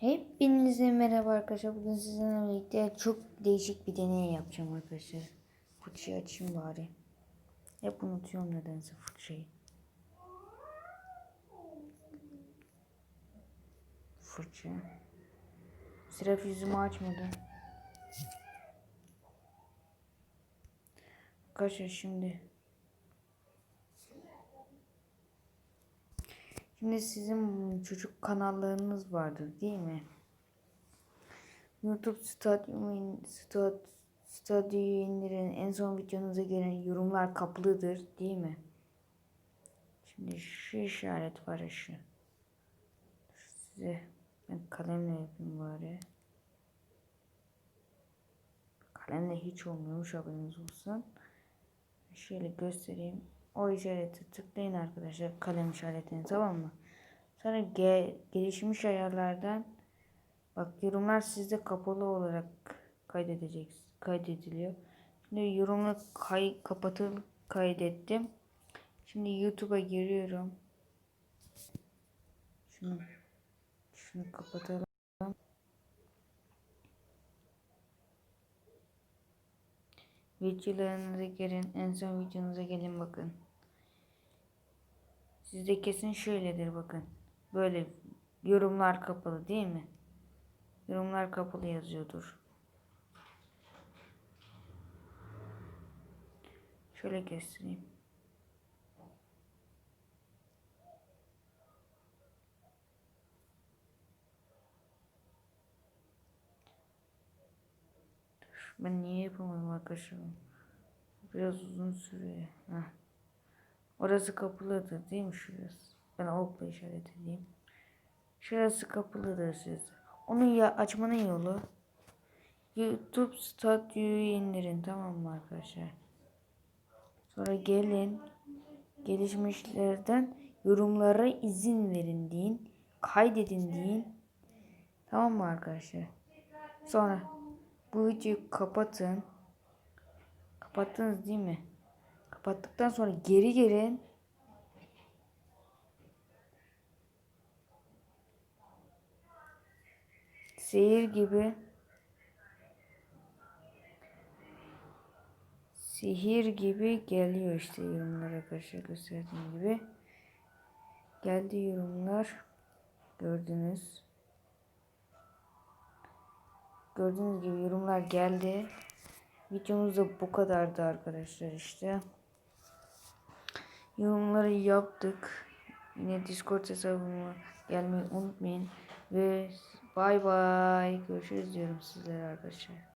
Hepinize merhaba arkadaşlar. Bugün sizinle birlikte çok değişik bir deney yapacağım arkadaşlar. Fırçayı açayım bari. Hep unutuyorum nedense fırçayı. Fırça. Sıraf yüzümü açmadı. Arkadaşlar şimdi Şimdi sizin çocuk kanallarınız vardır değil mi? YouTube Stadyumu Stad, Stadyumu indirin. En son videonuza gelen yorumlar kaplıdır değil mi? Şimdi şu işaret var şu. Size ben kalemle yapayım bari. Kalemle hiç olmuyormuş haberiniz olsun. Şöyle göstereyim. O işareti tıklayın arkadaşlar. Kalem işaretini tamam mı? Sonra ge gelişmiş ayarlardan bak yorumlar sizde kapalı olarak kaydedecek kaydediliyor. Şimdi yorumu kay kapatıl kaydettim. Şimdi YouTube'a giriyorum. Şunu şunu kapatalım. Videolarınıza girin. En son videonuza gelin bakın. Sizde kesin şöyledir bakın. Böyle yorumlar kapalı değil mi? Yorumlar kapalı yazıyordur. Şöyle göstereyim. Ben niye yapamadım arkadaşlar? Biraz uzun sürüyor. Heh. Orası kapılıdır değil mi şurası? Ben okla işaret edeyim. Şurası kapılıdır siz. Onu ya açmanın yolu YouTube Studio'yu indirin tamam mı arkadaşlar? Sonra gelin gelişmişlerden yorumlara izin verin deyin. Kaydedin deyin. Tamam mı arkadaşlar? Sonra bu videoyu kapatın. Kapattınız değil mi? Kapattıktan sonra geri gelin. Seyir gibi sihir gibi geliyor işte yorumlar arkadaşlar gösterdiğim gibi. Geldi yorumlar. Gördünüz. Gördüğünüz gibi yorumlar geldi. Videomuz da bu kadardı arkadaşlar işte. Yorumları yaptık. Yine Discord hesabıma gelmeyi unutmayın. Ve bay bay. Görüşürüz diyorum sizlere arkadaşlar.